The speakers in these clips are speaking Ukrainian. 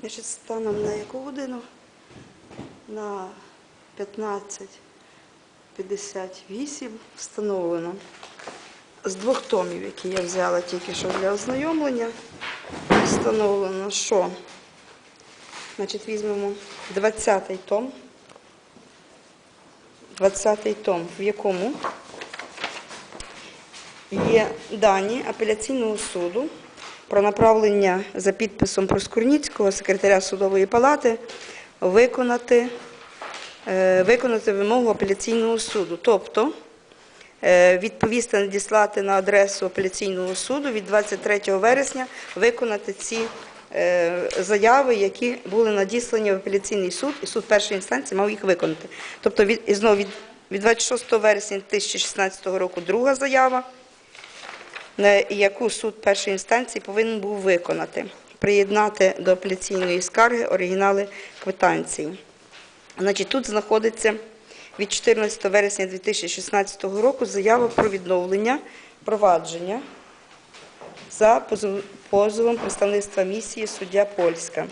Значить, станом на яку годину? На 15.58 встановлено з двох томів, які я взяла тільки що для ознайомлення, встановлено, що Значить, візьмемо 20-й том. 20-й том, в якому є дані апеляційного суду про направлення за підписом Проскурніцького, секретаря судової палати, виконати, е, виконати вимогу апеляційного суду. Тобто е, відповісти надіслати на адресу апеляційного суду від 23 вересня виконати ці е, заяви, які були надіслані в апеляційний суд, і суд першої інстанції мав їх виконати. Тобто від, і знову від, від 26 вересня 2016 року друга заява, яку суд першої інстанції повинен був виконати, приєднати до апеляційної скарги оригінали квитанції. Значить, тут знаходиться від 14 вересня 2016 року заява про відновлення провадження за позовом представництва місії суддя Польська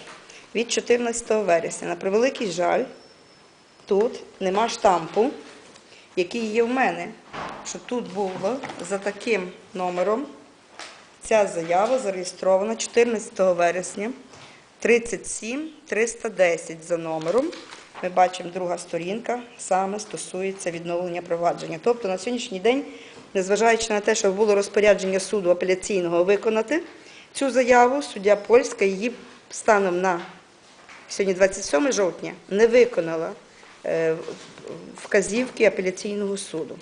від 14 вересня. На превеликий жаль, тут нема штампу, який є в мене, що тут було за таким номером ця заява зареєстрована 14 вересня 37 310 за номером. Ми бачимо, друга сторінка саме стосується відновлення провадження. Тобто на сьогоднішній день, незважаючи на те, що було розпорядження суду апеляційного виконати цю заяву, суддя Польська її станом на сьогодні 27 жовтня не виконала е, вказівки апеляційного суду.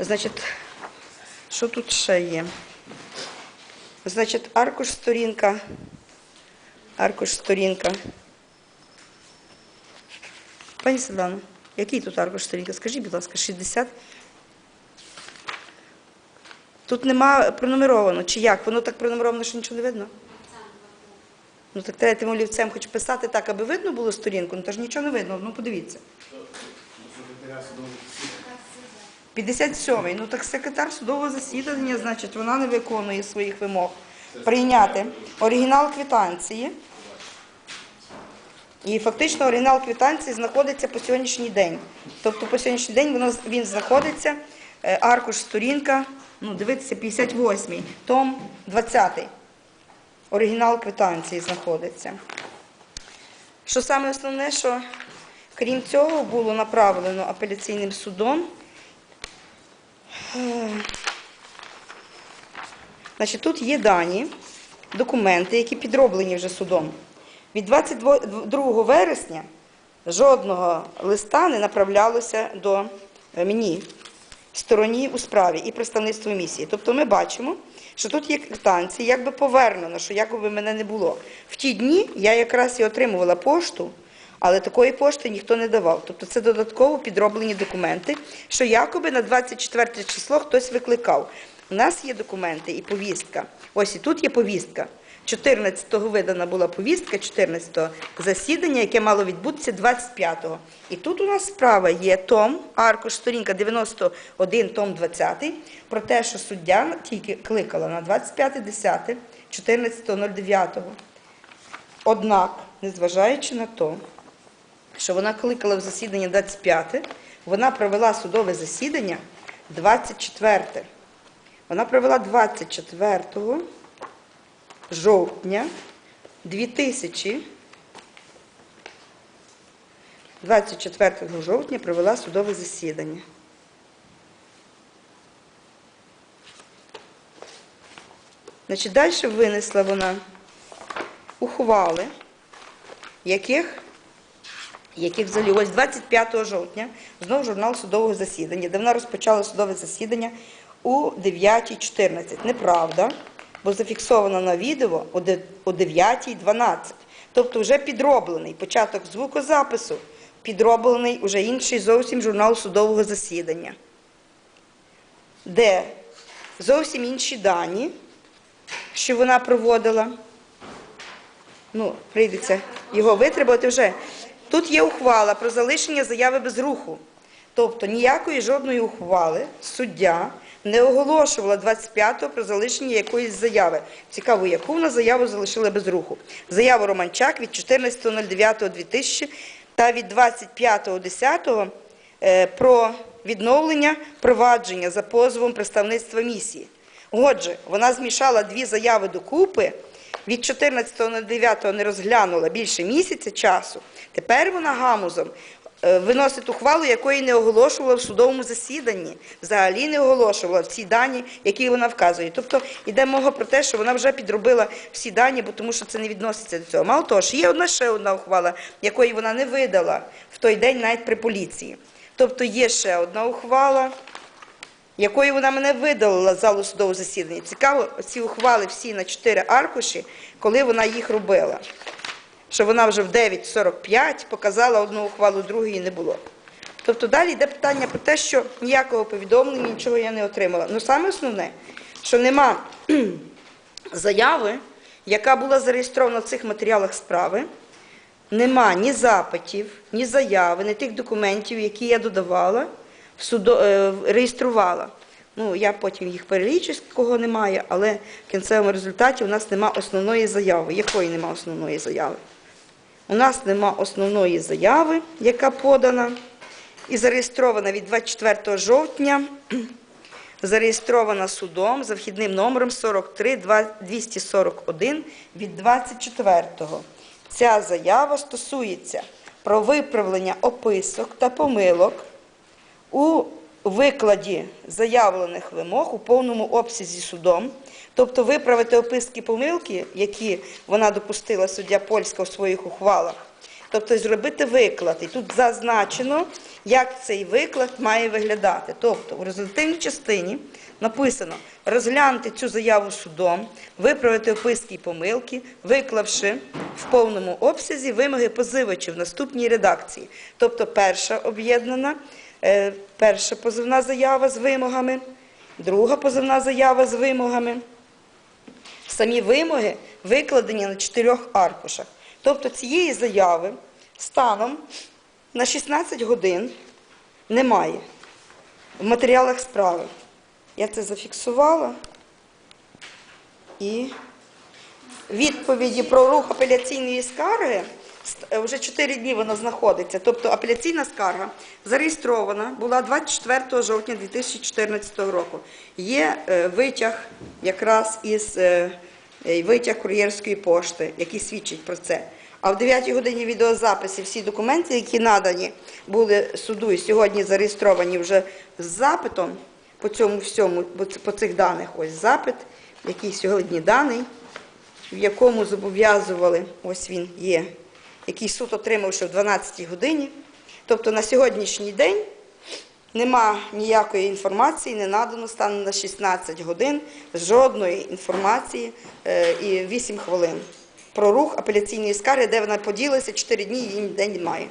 Значить, що тут ще є? Значить, аркуш сторінка. Аркуш сторінка. Пані Світлано, який тут аркуш сторінка? Скажіть, будь ласка, 60? Тут нема пронумеровано, чи як? Воно так пронумеровано, що нічого не видно? Ну так треба тим олівцем хоч писати так, аби видно було сторінку, ну то ж нічого не видно, ну подивіться. 57-й. Ну так секретар судового засідання, значить, вона не виконує своїх вимог. Прийняти оригінал квитанції. І фактично оригінал квитанції знаходиться по сьогоднішній день. Тобто по сьогоднішній день воно, він знаходиться, е, аркуш, сторінка, ну дивіться, 58-й, том 20-й. Оригінал квитанції знаходиться. Що саме основне, що крім цього було направлено апеляційним судом Значить, тут є дані, документи, які підроблені вже судом. Від 22 вересня жодного листа не направлялося до е, мені, стороні у справі і представництву місії. Тобто ми бачимо, що тут є квитанції, якби повернено, що якоби мене не було. В ті дні я якраз і отримувала пошту, але такої пошти ніхто не давав. Тобто це додатково підроблені документи, що якоби на 24 число хтось викликав. У нас є документи і повістка. Ось і тут є повістка. 14-го видана була повістка, 14-го засідання, яке мало відбутися 25-го. І тут у нас справа є том, аркуш, сторінка 91, том 20, про те, що суддя тільки кликала на 25.10, 14.09. Однак, незважаючи на те, що вона кликала в засідання 25, вона провела судове засідання 24. Вона провела 24 жовтня 2000 24 жовтня провела судове засідання. Значить, далі винесла вона ухвали, яких яких взагалі ось 25 жовтня знову журнал судового засідання, де вона розпочала судове засідання у 9.14. Неправда, бо зафіксовано на відео о 9.12. Тобто вже підроблений початок звукозапису, підроблений уже інший зовсім журнал судового засідання, де зовсім інші дані, що вона проводила ну, прийдеться його витребувати вже. Тут є ухвала про залишення заяви без руху. Тобто ніякої жодної ухвали суддя не оголошувала 25-го про залишення якоїсь заяви. Цікаво, яку вона заяву залишила без руху. Заяву Романчак від 14.09.2000 та від 25.10 е, про відновлення провадження за позовом представництва місії. Отже, вона змішала дві заяви докупи, від 14.09 не розглянула більше місяця часу. Тепер вона гамузом е, виносить ухвалу, якої не оголошувала в судовому засіданні. Взагалі не оголошувала всі дані, які вона вказує. Тобто йде мова про те, що вона вже підробила всі дані, бо тому що це не відноситься до цього. Мало того, що є одна ще одна ухвала, якої вона не видала в той день навіть при поліції. Тобто є ще одна ухвала, якої вона мене видалила з залу судового засідання. Цікаво, ці ухвали всі на чотири аркуші, коли вона їх робила. Що вона вже в 9.45 показала одну ухвалу, другої не було. Тобто далі йде питання про те, що ніякого повідомлення, нічого я не отримала. Ну саме основне, що нема заяви, яка була зареєстрована в цих матеріалах справи, нема ні запитів, ні заяви, ні тих документів, які я додавала, судо, е, реєструвала. Ну, я потім їх перелічу, кого немає, але в кінцевому результаті у нас нема основної заяви. Якої нема основної заяви? У нас нема основної заяви, яка подана і зареєстрована від 24 жовтня, зареєстрована судом за вхідним номером 43 241 від 24-го. Ця заява стосується про виправлення описок та помилок у викладі заявлених вимог у повному обсязі судом, тобто виправити описки помилки, які вона допустила суддя Польська у своїх ухвалах, тобто зробити виклад. І тут зазначено, як цей виклад має виглядати. Тобто у результативній частині написано розглянути цю заяву судом, виправити описки помилки, виклавши в повному обсязі вимоги позивачів в наступній редакції. Тобто перша об'єднана, перша позивна заява з вимогами, друга позивна заява з вимогами. Самі вимоги викладені на чотирьох аркушах. Тобто цієї заяви станом на 16 годин немає в матеріалах справи. Я це зафіксувала. І відповіді про рух апеляційної скарги е, вже 4 дні вона знаходиться. Тобто апеляційна скарга зареєстрована була 24 жовтня 2014 року. Є е, витяг якраз із е, е, витяг кур'єрської пошти, який свідчить про це. А в 9 годині відеозаписі всі документи, які надані були суду і сьогодні зареєстровані вже з запитом по цьому всьому, по цих даних. Ось запит, який сьогодні даний, в якому зобов'язували, ось він є, який суд отримав ще в 12-й годині. Тобто на сьогоднішній день нема ніякої інформації, не надано станом на 16 годин жодної інформації е, і 8 хвилин про рух апеляційної скарги, де вона поділася 4 дні, її ніде немає.